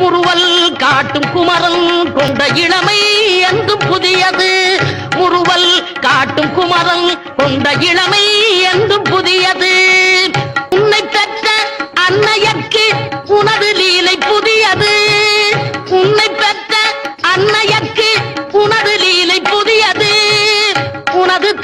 புருவல் காட்டும் குமரன் கொண்ட இளமை என்று புதியது. புருவல் காட்டும் குமரன் கொண்ட இளமை என்று புதியது. உன்னை பெற்ற அன்னையற்கு உனது லீலை புதியது. உன்னை பெற்ற அன்னையற்கு உனது லீலை புதியது. உனது